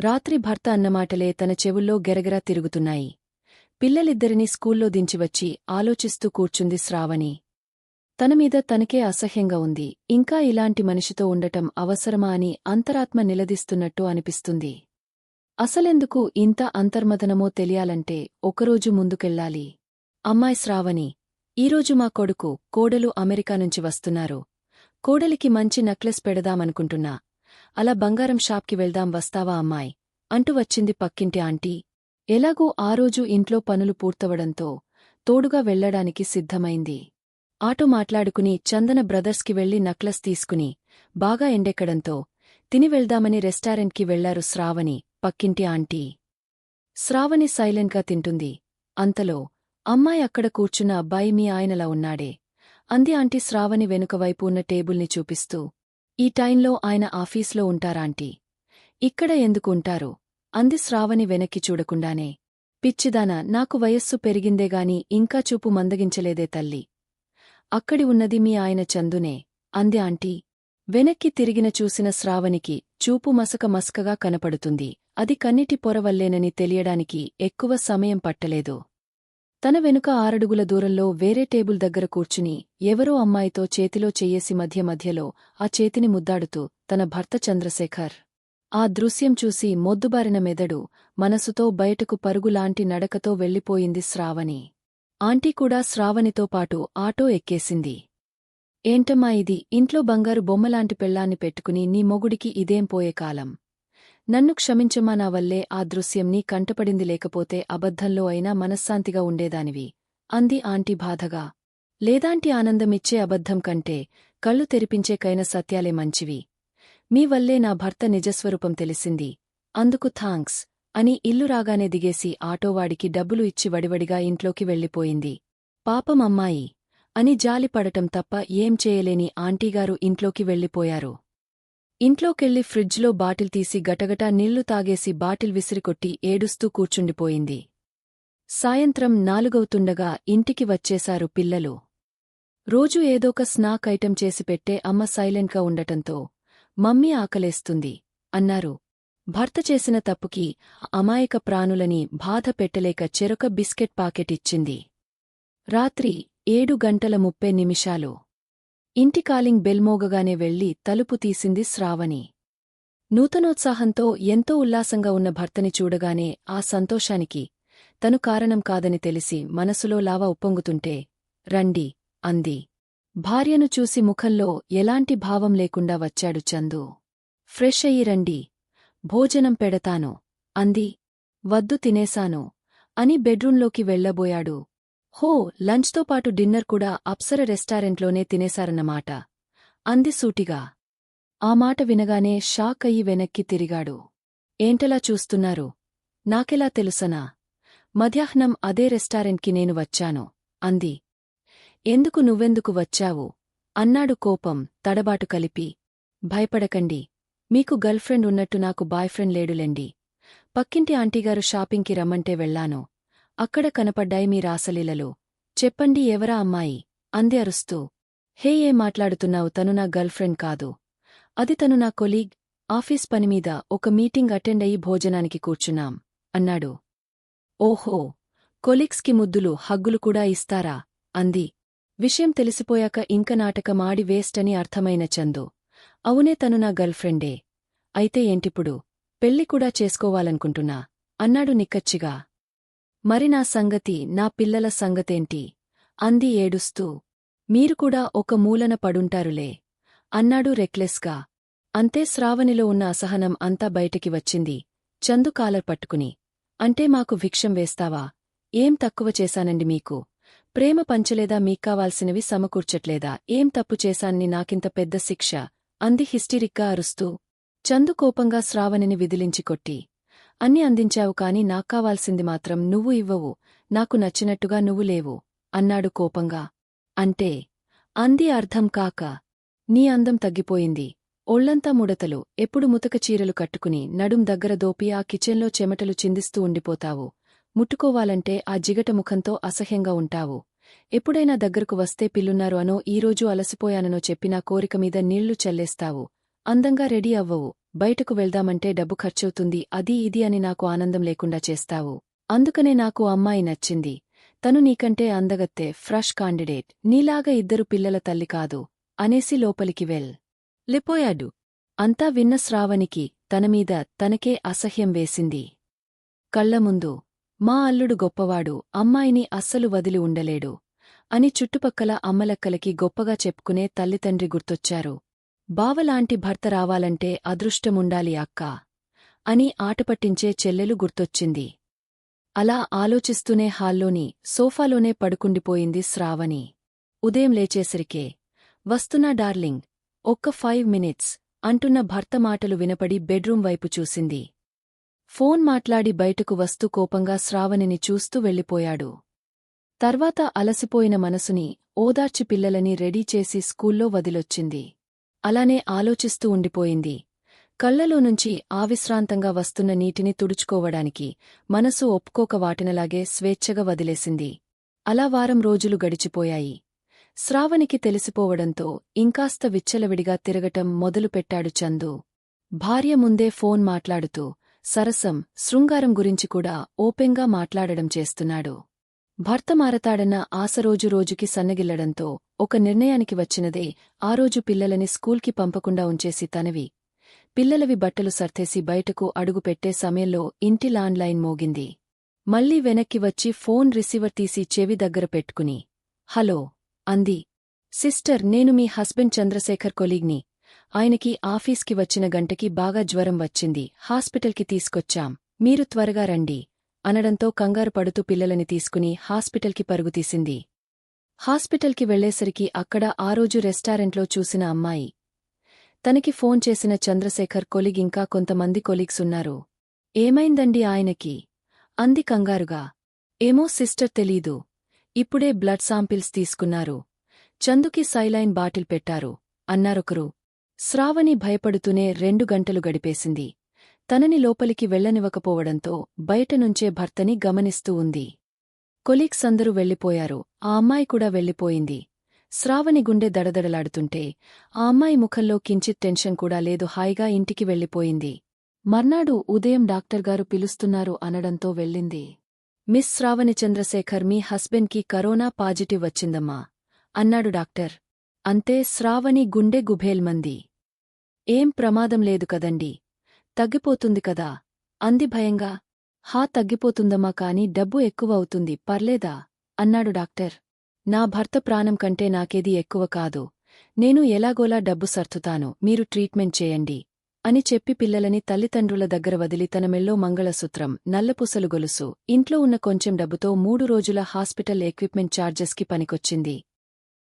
రాత్రి భర్త అన్నమాటలే తన చెవుల్లో గెరగరా తిరుగుతున్నాయి. పిల్లలిద్దరినీ స్కూల్లో దించివచ్చి ఆలోచిస్తూ కూర్చుంది శ్రావణి. తనమీద తనకే అసహ్యంగా ఉంది. ఇంకా ఇలాంటి మనిషితో ఉండటం అవసరమా అని అంతరాత్మ నిలదీస్తున్నట్టు అనిపిస్తుంది. అసలెందుకు ఇంత అంతర్మదనమో తెలియాలంటే ఒకరోజు ముందుకెళ్ళాలి అమ్మాయి శ్రావణి ఈరోజు మా కొడుకు కోడలు అమెరికా నుంచి వస్తున్నారు. కోడలికి మంచి నెక్లెస్ పెడదామనుకుంటున్నా. అలా బంగారం షాప్కి వెళ్దాం వస్తావా అమ్మాయి? అంటూ వచ్చింది పక్కింటి ఆంటీ. ఎలాగూ ఆ రోజు ఇంట్లో పనులు పూర్తవడంతో తోడుగా వెళ్ళడానికి సిద్ధమైంది. ఆటో మాట్లాడుకుని చందన బ్రదర్స్కి వెళ్ళి నక్లెస్ తీసుకుని బాగా ఎండెక్కడంతో తిని వెళ్దామని రెస్టారెంట్కి వెళ్ళారు శ్రావణి పక్కింటి ఆంటీ. శ్రావణి సైలెంట్గా తింటుంది. అంతలో అమ్మాయి అక్కడ కూర్చున్న అబ్బాయి మీ ఆయనలా ఉన్నాడే? అంది ఆంటీ శ్రావణి వెనుకవైపు ఉన్న టేబుల్ని చూపిస్తూ. ఈ టైంలో ఆయన ఆఫీస్లో ఉంటారాంటీ ఇక్కడ ఎందుకు ఉంటారు? అంది శ్రావణి వెనక్కి చూడకుండానే. పిచ్చిదాన నాకు వయస్సు పెరిగిందేగాని ఇంకా చూపు మందగించలేదే తల్లి. అక్కడి ఉన్నది మీ ఆయన చందునే అంది ఆంటీ. వెనక్కి తిరిగిన చూసిన శ్రావణికి చూపు మసక మసకగా కనపడుతుంది. అది కన్నిటి పొరవల్లేనని తెలియడానికి ఎక్కువ సమయం పట్టలేదు. తన వెనుక ఆరడుగుల దూరంలో వేరే టేబుల్ దగ్గర కూర్చుని ఎవరో అమ్మాయితో చేతిలో చెయ్యేసి మధ్య మధ్యలో ఆ చేతిని ముద్దాడుతూ తన భర్త చంద్రశేఖర్. ఆ దృశ్యం చూసి మొద్దుబారిన మెదడు మనసుతో బయటకు పరుగులాంటి నడకతో వెళ్ళిపోయింది శ్రావణి. ఆంటీ కూడా శ్రావణితో పాటు ఆటో ఎక్కేసింది. ఏంటమ్మా ఇది? ఇంట్లో బంగారు బొమ్మలాంటి పెళ్ళాన్ని పెట్టుకుని నీ మొగుడికి ఇదేం పోయే కాలం? నన్ను క్షమించమ్మా నా వల్లే ఆ దృశ్యం నీ కంటపడింది లేకపోతే అబద్ధంలో అయినా మనశ్శాంతిగా ఉండేదానివి అంది ఆంటీ బాధగా. లేదాంటి ఆనందమిచ్చే అబద్ధం కంటే కళ్ళు తెరిపించేకైన సత్యాలే మంచివి. మీ వల్లే నా భర్త నిజస్వరూపం తెలిసింది. అందుకు థాంక్స్ అని ఇల్లు రాగానే దిగేసి ఆటోవాడికి డబ్బులు ఇచ్చి వడివడిగా ఇంట్లోకి వెళ్ళిపోయింది. పాపం అమ్మాయి అని జాలిపడటం తప్ప ఏం చేయలేని ఆంటీగారు ఇంట్లోకి వెళ్ళిపోయారు. ఇంట్లోకెళ్ళి ఫ్రిడ్జ్లో బాటిల్ తీసి గటగటా నీళ్ళు తాగేసి బాటిల్ విసిరికొట్టి ఏడుస్తూ కూర్చుండిపోయింది. సాయంత్రం నాలుగవుతుండగా ఇంటికి వచ్చేశారు పిల్లలు. రోజూ ఏదోక స్నాక్ ఐటెం చేసి పెట్టే అమ్మ సైలెంట్గా ఉండటంతో మమ్మీ ఆకలేస్తుంది అన్నారు. భర్త చేసిన తప్పుకి అమాయక ప్రాణులని బాధ పెట్టలేక చెరొక బిస్కెట్ పాకెట్ ఇచ్చింది. రాత్రి ఏడు గంటల ముప్పై నిమిషాలు. ఇంటి కాలింగ్ బెల్మోగగానే వెళ్ళి తలుపు తీసింది శ్రావణి. నూతనోత్సాహంతో ఎంతో ఉల్లాసంగా ఉన్న భర్తని చూడగానే ఆ సంతోషానికి తను కారణం కాదని తెలిసి మనసులో లావ ఉప్పొంగుతుంటే రండి అంది. భార్యను చూసి ముఖంలో ఎలాంటి భావం లేకుండా వచ్చాడు చందు. ఫ్రెష్ అయ్యి రండి భోజనం పెడతాను అంది. వద్దు తినేశాను అని బెడ్రూంలోకి వెళ్ళబోయాడు హో లంచ్తో పాటు డిన్నర్ కూడా అప్సర రెస్టారెంట్లోనే తినేశారన్నమాట. అంది సూటిగా. ఆ మాట వినగానే షాక్ అయ్యి వెనక్కి తిరిగాడు. ఏంటలా చూస్తున్నారు? నాకెలా తెలుసనా? మధ్యాహ్నం అదే రెస్టారెంట్కి నేను వచ్చాను అంది. ఎందుకు నువ్వెందుకు వచ్చావు? అన్నాడు కోపం తడబాటు కలిపి. భయపడకండి మీకు గర్ల్ఫ్రెండ్ ఉన్నట్టు నాకు బాయ్ఫ్రెండ్ లేడులెండి. పక్కింటి ఆంటీగారు షాపింగ్కి రమ్మంటే వెళ్ళాను అక్కడ కనపడ్డాయి మీ రాసలీలలో. చెప్పండి ఎవరా అమ్మాయి? అంది అరుస్తూ. హే ఏ మాట్లాడుతున్నావు? తను నా గర్ల్ఫ్రెండ్ కాదు. అది తను నా కొలీగ్. ఆఫీస్ పనిమీద ఒక మీటింగ్ అటెండ్ అయ్యి భోజనానికి కూర్చున్నాం అన్నాడు. ఓహో కొలీగ్స్కి ముద్దులు హగ్గులు కూడా ఇస్తారా? అంది. విషయం తెలిసిపోయాక ఇంక నాటకమాడి వేస్ట్ అని అర్థమైన చందు. అవునే తను నా గర్ల్ఫ్రెండే అయితే ఏంటిప్పుడు? పెళ్ళి కూడా చేసుకోవాలనుకుంటున్నా అన్నాడు నిక్కచ్చిగా. మరి నా సంగతి నా పిల్లల సంగతేంటి? అంది ఏడుస్తూ. మీరుకూడా ఒక మూలన పడుంటారులే అన్నాడు రెక్లెస్గా. అంతే శ్రావణిలో ఉన్న అసహనం అంతా బయటికి వచ్చింది చందు కాలర్ పట్టుకుని. అంటే మాకు భిక్షం వేస్తావా? ఏం తక్కువ చేశానండి మీకు? ప్రేమ పంచలేదా మీక్కావాల్సినవి సమకూర్చట్లేదా? ఏం తప్పు చేశాన్ని నాకింత పెద్ద శిక్ష? అంది హిస్టిరిక్గా అరుస్తూ. చందు కోపంగా శ్రావణిని విదిలించి కొట్టి. అన్ని అందించావు కాని నాక్కావాల్సింది మాత్రం నువ్వు ఇవ్వవు. నాకు నచ్చినట్టుగా నువ్వు లేవు. అన్నాడు కోపంగా. అంటే? అంది అర్థం కాక. నీ అందం తగ్గిపోయింది. ఒళ్ళంతా ముడతలు. ఎప్పుడు ముతక చీరలు కట్టుకుని నడుం దగ్గర దోపి ఆ కిచెన్లో చెమటలు చిందిస్తూ ఉండిపోతావు. ముట్టుకోవాలంటే ఆ జిగట ముఖంతో అసహ్యంగా ఉంటావు. ఎప్పుడైనా దగ్గరకు వస్తే పిల్లున్నారు అనో ఈరోజు అలసిపోయాననో చెప్పినా కోరిక మీద నీళ్ళు చల్లేస్తావు. అందంగా రెడీ అవ్వవు. బయటకు వెళ్దామంటే డబ్బు ఖర్చవుతుంది అది ఇది అని నాకు ఆనందం లేకుండా చేస్తావు. అందుకనే నాకు అమ్మాయి నచ్చింది. తను నీకంటే అందగత్తే ఫ్రెష్ కాండిడేట్. నీలాగా ఇద్దరు పిల్లల తల్లి కాదు. అనేసి లోపలికి వెల్ లిపోయాడు. అంతా విన్న శ్రావణికి తనమీద తనకే అసహ్యం వేసింది. కళ్ళముందు మా అల్లుడు గొప్పవాడు అమ్మాయిని అస్సలు వదిలి ఉండలేడు అని చుట్టుపక్కల అమ్మలక్కలకి గొప్పగా చెప్పుకునే తల్లితండ్రి గుర్తొచ్చారు. బావలాంటి భర్త రావాలంటే అదృష్టముండాలి అక్కా అని ఆటపట్టించే చెల్లెలు గుర్తొచ్చింది. అలా ఆలోచిస్తూనే హాల్లోని సోఫాలోనే పడుకుండిపోయింది శ్రావణి. ఉదయం లేచేసరికే వస్తున్నా డార్లింగ్ ఒక్క ఫైవ్ మినిట్స్ అంటున్న భర్త మాటలు వినపడి బెడ్రూం వైపు చూసింది. ఫోన్ మాట్లాడి బయటకు వస్తూ కోపంగా శ్రావణిని చూస్తూ వెళ్ళిపోయాడు. తర్వాత అలసిపోయిన మనసుని ఓదార్చి పిల్లలని రెడీ చేసి స్కూల్లో వదిలొచ్చింది. అలానే ఆలోచిస్తూ ఉండిపోయింది. కళ్ళలో నుంచి ఆవిశ్రాంతంగా వస్తున్న నీటిని తుడుచుకోవడానికి మనసు ఒప్పుకోక వాటినలాగే స్వేచ్ఛగా వదిలేసింది. అలా వారం రోజులు గడిచిపోయాయి. శ్రావణికి తెలిసిపోవడంతో ఇంకాస్త విచ్చలవిడిగా తిరగటం మొదలుపెట్టాడు చందు. భార్య ముందే ఫోన్ మాట్లాడుతూ సరసం శృంగారం గురించి కూడా ఓపెంగా మాట్లాడడం చేస్తున్నాడు. భర్త మారతాడన్న ఆశ రోజు రోజుకి సన్నగిల్లడంతో ఒక నిర్ణయానికి వచ్చినదే ఆ రోజు పిల్లలని స్కూల్కి పంపకుండా ఉంచేసి తనవి. పిల్లలవి బట్టలు సర్తేసి బయటకు అడుగుపెట్టే సమయంలో ఇంటి లాండ్లైన్ మోగింది. మళ్ళీ వెనక్కి వచ్చి ఫోన్ రిసీవర్ తీసి చెవి దగ్గర పెట్టుకుని హలో అంది. సిస్టర్ నేను మీ హస్బెండ్ చంద్రశేఖర్ కొలీగ్ని. ఆయనకి ఆఫీస్కి వచ్చిన గంటకి బాగా జ్వరం వచ్చింది. హాస్పిటల్కి తీసుకొచ్చాం. మీరు త్వరగా రండి. అనడంతో కంగారు పడుతూ పిల్లలని తీసుకుని హాస్పిటల్కి పరుగుతీసింది హాస్పిటల్కి వెళ్ళేసరికి అక్కడ ఆ రోజు రెస్టారెంట్లో చూసిన అమ్మాయి. తనకి ఫోన్ చేసిన చంద్రశేఖర్ కొలిగ్ ఇంకా కొంతమంది కొలీగ్స్ ఉన్నారు. ఏమైందండి ఆయనకి? అంది కంగారుగా. ఏమో సిస్టర్ తెలీదు. ఇప్పుడే బ్లడ్ సాంపిల్స్ తీసుకున్నారు. చందుకి సైలైన్ బాటిల్ పెట్టారు. అన్నారొకరు. శ్రావణి భయపడుతూనే రెండు గంటలు గడిపేసింది. తనని లోపలికి వెళ్ళనివ్వకపోవడంతో బయటనుంచే భర్తని గమనిస్తూ ఉంది. కొలీగ్స్ అందరూ వెళ్ళిపోయారు ఆ అమ్మాయి కూడా వెళ్ళిపోయింది శ్రావణి గుండె దడదడలాడుతుంటే ఆ అమ్మాయి ముఖంలో కించిత్ టెన్షన్ కూడా లేదు. హాయిగా ఇంటికి వెళ్ళిపోయింది మర్నాడు ఉదయం డాక్టర్గారు పిలుస్తున్నారు అనడంతో వెళ్ళింది. మిస్ శ్రావణి చంద్రశేఖర్ మీ హస్బెండ్కి కరోనా పాజిటివ్ వచ్చిందమ్మా అన్నాడు డాక్టర్. అంతే శ్రావణి గుండె గుభేల్మంది. ఏం ప్రమాదం లేదు కదండి. తగ్గిపోతుంది కదా? అంది భయంగా. హా తగ్గిపోతుందమ్మా కాని డబ్బు ఎక్కువ అవుతుంది పర్లేదా? అన్నాడు డాక్టర్. నా భర్త ప్రాణం కంటే నాకేది ఎక్కువ కాదు. నేను ఎలాగోలా డబ్బు సర్తుతాను మీరు ట్రీట్మెంట్ చేయండి అని చెప్పి పిల్లలని తల్లిదండ్రుల దగ్గర వదిలి తన మెల్లో మంగళసూత్రం నల్లపుసలు గొలుసు ఇంట్లో ఉన్న కొంచెం డబ్బుతో మూడు రోజుల హాస్పిటల్ ఎక్విప్మెంట్ ఛార్జెస్కి పనికొచ్చింది.